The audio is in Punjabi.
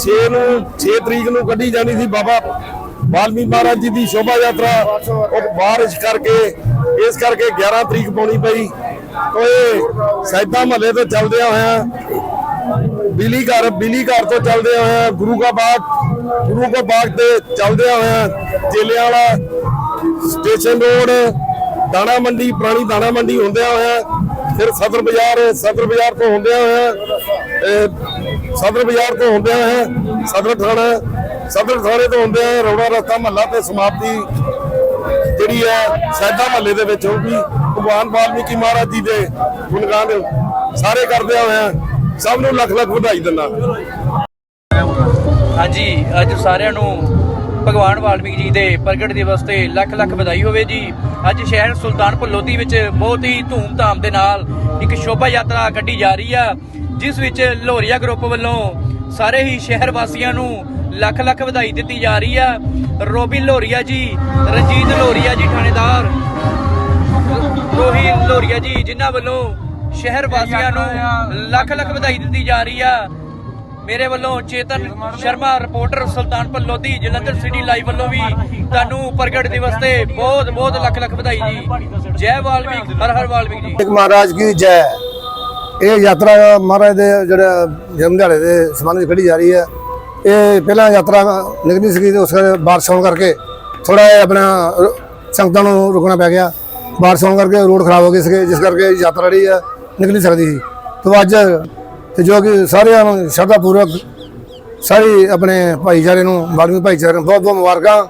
ਤਰੀਕ ਨੂੰ ਕੱਢੀ ਜਾਣੀ ਸੀ ਬਾਬਾ ਵਾਲਮੀਕ ਮਹਾਰਾਜ ਜੀ ਦੀ ਸ਼ੋਭਾ ਯਾਤਰਾ। ਉਹ ਬਾਰਿਸ਼ ਕਰਕੇ, ਇਸ ਕਰਕੇ 11 ਤਰੀਕ ਪਾਉਣੀ ਪਈ। ਤੋ ਇਹ ਸੈਦਾ ਮਹੱਲੇ ਤੋਂ ਚੱਲਦਿਆਂ ਹੋਇਆ, ਬਿਲੀ ਘਰ ਬਿਲੀ ਘਰ ਤੋਂ ਚੱਲਦੇ ਹੋਇਆ, ਗੁਰੂ ਕਾ ਬਾਗ, ਗੁਰੂ ਕਾ ਬਾਗ ਤੇ ਚੱਲਦੇ ਹੋਇਆ ਚੇਲਿਆਂ ਵਾਲਾ ਸਟੇਸ਼ਨ ਰੋਡ, ਦਾਣਾ ਮੰਡੀ, ਪੁਰਾਣੀ ਦਾਣਾ ਮੰਡੀ ਹੁੰਦਿਆਂ ਹੋਇਆ, ਫਿਰ ਸਦਰ ਬਾਜ਼ਾਰ ਸਦਰ ਬਾਜ਼ਾਰ ਤੋਂ ਹੁੰਦਿਆਂ ਹੋਇਆ ਸਦਰ ਬਾਜ਼ਾਰ ਤੋਂ ਹੁੰਦਿਆਂ ਹੋਇਆ ਸਦਰ ਥਾਣਾ, ਸਦਰ ਥਾਣੇ ਤੋਂ ਹੁੰਦਿਆਂ ਹੋਇਆ ਰੌੜਾ ਰਸਤਾ ਮਹੱਲਾ ਤੇ ਸਮਾਪਤੀ ਜਿਹੜੀ ਹੈ, ਸੈਦਾ ਮਹੱਲੇ ਦੇ ਵਿੱਚ ਹੋਊਗੀ। ਭਗਵਾਨ ਵਾਲਮੀਕੀ ਮਹਾਰਾਜ ਜੀ ਦੇ ਗੁਣਗਾਨ ਸਾਰੇ ਕਰਦੇ ਹੋਇਆ ਸਭ ਨੂੰ ਲੱਖ ਲੱਖ ਵਧਾਈ ਦਿੰਦਾ। ਹਾਂਜੀ, ਅੱਜ ਸਾਰਿਆਂ ਨੂੰ ਭਗਵਾਨ ਵਾਲਮੀਕ ਜੀ ਦੇ ਪ੍ਰਗਟ ਦਿਵਸ ਤੇ ਲੱਖ ਲੱਖ ਵਧਾਈ ਹੋਵੇ ਜੀ। ਅੱਜ ਸ਼ਹਿਰ ਸੁਲਤਾਨਪੁਰ ਲੋਧੀ ਵਿੱਚ ਬਹੁਤ ਹੀ ਧੂਮ-ਧਾਮ ਦੇ ਨਾਲ ਇੱਕ ਸ਼ੋਭਾ ਯਾਤਰਾ ਕੱਢੀ ਜਾ ਰਹੀ ਆ। ਜਿਸ ਵਿੱਚ ਲੋਰੀਆ ਗਰੁੱਪ ਵੱਲੋਂ ਸਾਰੇ ਹੀ ਸ਼ਹਿਰ ਵਾਸੀਆਂ ਨੂੰ ਲੱਖ ਲੱਖ ਵਧਾਈ ਦਿੱਤੀ ਜਾ ਰਹੀ ਆ। ਰੋਬਿਨ ਲੋਰੀਆ ਜੀ, ਰਣਜੀਤ ਲੋਰੀਆ ਜੀ ਥਾਣੇਦਾਰ ਰੋਹੀ ਲੋਰੀਆ ਜੀ, ਜਿਨ੍ਹਾਂ ਵੱਲੋਂ ਸ਼ਹਿਰ ਵਾਸੀਆਂ ਨੂੰ ਲੱਖ ਲੱਖ ਵਧਾਈ ਦਿੱਤੀ ਜਾ ਰਹੀ ਆ। ਮੇਰੇ ਵੱਲੋਂ Chetan Sharma, reporter Sultanpur Lodhi Jalandhar city live ਵੱਲੋਂ ਵੀ ਤੁਹਾਨੂੰ ਪ੍ਰਗਟ ਦਿਵਸ ਤੇ ਬਹੁਤ ਬਹੁਤ ਲੱਖ ਲੱਖ ਵਧਾਈ ਜੀ। ਜੈ ਵਾਲਮੀਕ, ਹਰ ਹਰ ਵਾਲਮੀਕ ਜੀ। ਮਹਾਰਾਜ ਕੀ ਜੈ। ਇਹ ਯਾਤਰਾ ਮਹਾਰਾਜ ਦੇ ਜਿਹੜੇ ਜਨਮ ਦਿਹਾੜੇ ਦੇ ਸੰਬੰਧ ਵਿੱਚ ਕੱਢੀ ਜਾ ਰਹੀ ਹੈ। ਇਹ ਪਹਿਲਾਂ ਯਾਤਰਾ ਨਿਕਲੀ ਸੀਗੀ ਤੇ ਉਸ ਕਰਕੇ ਬਾਰਿਸ਼ ਹੋਣ ਕਰਕੇ ਥੋੜਾ ਜਿਹਾ ਆਪਣਾ ਰ- ਸੰਗਤਾਂ ਨੂੰ ਰੁਕਣਾ ਪੈ ਗਿਆ। ਬਾਰਿਸ਼ ਹੋਣ ਕਰਕੇ ਰੋਡ ਖਰਾਬ ਹੋ ਗਏ ਸੀਗੇ, ਜਿਸ ਕਰਕੇ ਯਾਤਰਾ ਜਿਹੜੀ ਹੈ ਨਿਕਲੀ ਸਕਦੀ ਸੀ। ਤੇ ਅੱਜ ਤੇ ਜੋ ਕਿ ਸਾਰਿਆਂ ਨੂੰ ਸ਼ਰਧਾ ਪੂਰਵਕ ਸਾਰੀ ਆਪਣੇ ਭਾਈਚਾਰੇ ਨੂੰ, ਬਾਲਮੀ ਭਾਈਚਾਰੇ ਨੂੰ ਬਹੁਤ ਬਹੁਤ ਮੁਬਾਰਕਾਂ।